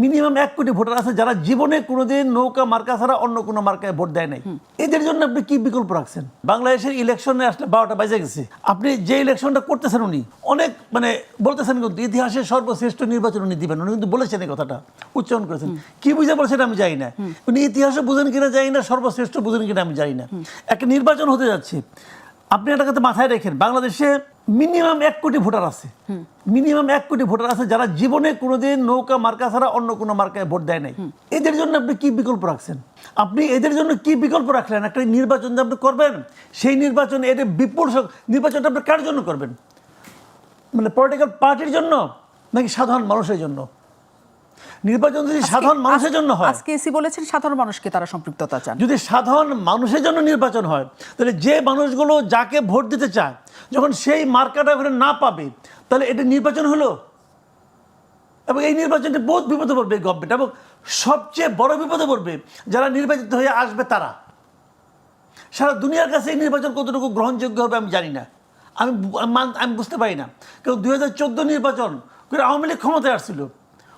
Minimum এক কোটি voter আছে যারা জীবনে কোনোদিন নৌকা মার্কা ছাড়া অন্য কোনো মার্কায় ভোট দেয় নাই। এদের জন্য আপনি কি বিকল্প রাখছেন? বাংলাদেশের ইলেকশনে আসলে বারোটা বাজে গেছে। আপনি যে ইলেকশনটা করতেছেন উনি অনেক মানে বলতেছেন কিন্তু ইতিহাসের সর্বশ্রেষ্ঠ নির্বাচন উনি দিবেন। উনি কিন্তু বলেছেন এই কথাটা উচ্চারণ করেছেন। কি বুঝে বলছেন আমি জানি না। উনি ইতিহাসও বুঝেন কিনা জানি না সর্বশ্রেষ্ঠ বুঝেন কিনা আমি জানি না। একটা নির্বাচন হতে যাচ্ছে। আপনি একটা কথা মাথায় রেখেন বাংলাদেশে মিনিমাম এক কোটি ভোটার আছে। মিনিমাম এক কোটি ভোটার আছে যারা জীবনে কোনোদিন নৌকা মার্কা ছাড়া অন্য কোনো মার্কায় ভোট দেয় নাই। এদের জন্য আপনি কি বিকল্প রাখছেন? আপনি এদের জন্য কি বিকল্প রাখলেন? একটা নির্বাচন যে আপনি করবেন সেই নির্বাচনে এদের বিপুল নির্বাচনটা আপনি কার জন্য করবেন? মানে পলিটিক্যাল পার্টির জন্য নাকি সাধারণ মানুষের জন্য? নির্বাচন যদি সাধারণ মানুষের জন্য হয় আজকে এসি বলেছেন সাধারণ মানুষকে তারা সম্পৃক্ততা চান। যদি সাধারণ মানুষের জন্য নির্বাচন হয় তাহলে যে মানুষগুলো যাকে ভোট দিতে চায় যখন সেই মার্কাটা ওখানে না পাবে তাহলে এটা নির্বাচন হলো? এবং এই নির্বাচনটি বহুত বিপদে পড়বে গভর্নমেন্ট এবং সবচেয়ে বড় বিপদে পড়বে যারা নির্বাচিত হয়ে আসবে তারা। সারা দুনিয়ার কাছে এই নির্বাচন কতটুকু গ্রহণযোগ্য হবে আমি জানি না। আমি আমি বুঝতে পারি না। কারণ হাজার চোদ্দ নির্বাচন করে আওয়ামী লীগ ক্ষমতায় আসছিল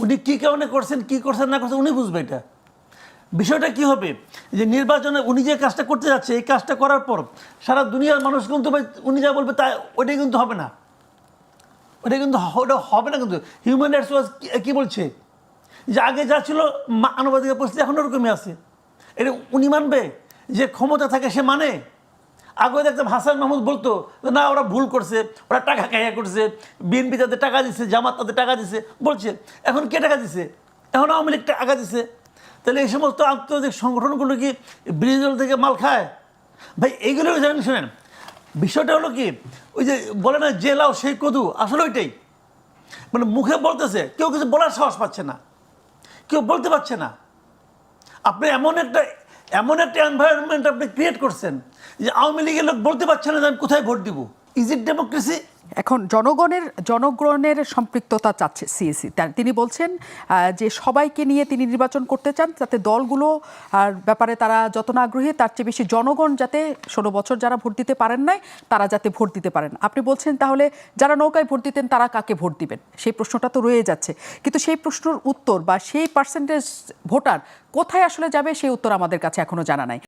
উনি কী কারণে করছেন, কী করছেন, না করছেন, উনি বুঝবে এটা। বিষয়টা কি হবে? যে নির্বাচনে উনি যে কাজটা করতে যাচ্ছে, এই কাজটা করার পর সারা দুনিয়ার মানুষ কিন্তু উনি যা বলবে তা ওটাই কিন্তু হবে না। ওটা কিন্তু ওটা হবে না কিন্তু। হিউম্যান রাইটস ওয়াচ কী বলছে? যে আগে যা ছিল মানবাধিকার পরিস্থিতি এখন ওরকমই আছে। এটা উনি মানবে? যে ক্ষমতা থাকে সে মানে? আগে দেখতাম হাসান মাহমুদ বলতো না, ওরা ভুল করছে, ওরা টাকা খাইয়া করছে, বিএনপি তাদের টাকা দিচ্ছে জামাত তাদের টাকা দিচ্ছে বলছে, এখন কে টাকা দিছে? এখন আওয়ামী লীগ টাকা দিছে। তাহলে এই সমস্ত আন্তর্জাতিক সংগঠনগুলো কি বিরোধী দল থেকে মাল খায়? ভাই, এইগুলো জানেন, শোনেন, বিষয়টা হলো কি, ওই যে বলে না, যে লাও সেই কদু আসলে ওইটাই। মানে মুখে বলতেছে, কেউ কিছু বলার সাহস পাচ্ছে না। কেউ বলতে পারছে না। আপনি এমন একটা এমন একটা এনভায়রনমেন্ট আপনি ক্রিয়েট করছেন যে আওয়ামী লীগের লোক বলতে পারছে না যে আমি কোথায় ভোট দিব। ইজ ইট ডেমোক্রেসি এখন জনগণের জনগণের সম্পৃক্ততা চাচ্ছে সিএসি তিনি বলছেন যে সবাইকে নিয়ে তিনি নির্বাচন করতে চান, যাতে দলগুলো, আর ব্যাপারে তারা যত না আগ্রহী, তার চেয়ে বেশি জনগণ যাতে ষোলো বছর যারা ভোট দিতে পারেন নাই, তারা যাতে ভোট দিতে পারেন। আপনি বলছেন তাহলে, যারা নৌকায় ভোট দিতেন, তারা কাকে ভোট দিবেন? সেই প্রশ্নটা তো রয়ে যাচ্ছে। কিন্তু সেই প্রশ্নের উত্তর বা সেই পার্সেন্টেজ ভোটার কোথায় আসলে যাবে, সেই উত্তর আমাদের কাছে এখনও জানা নাই।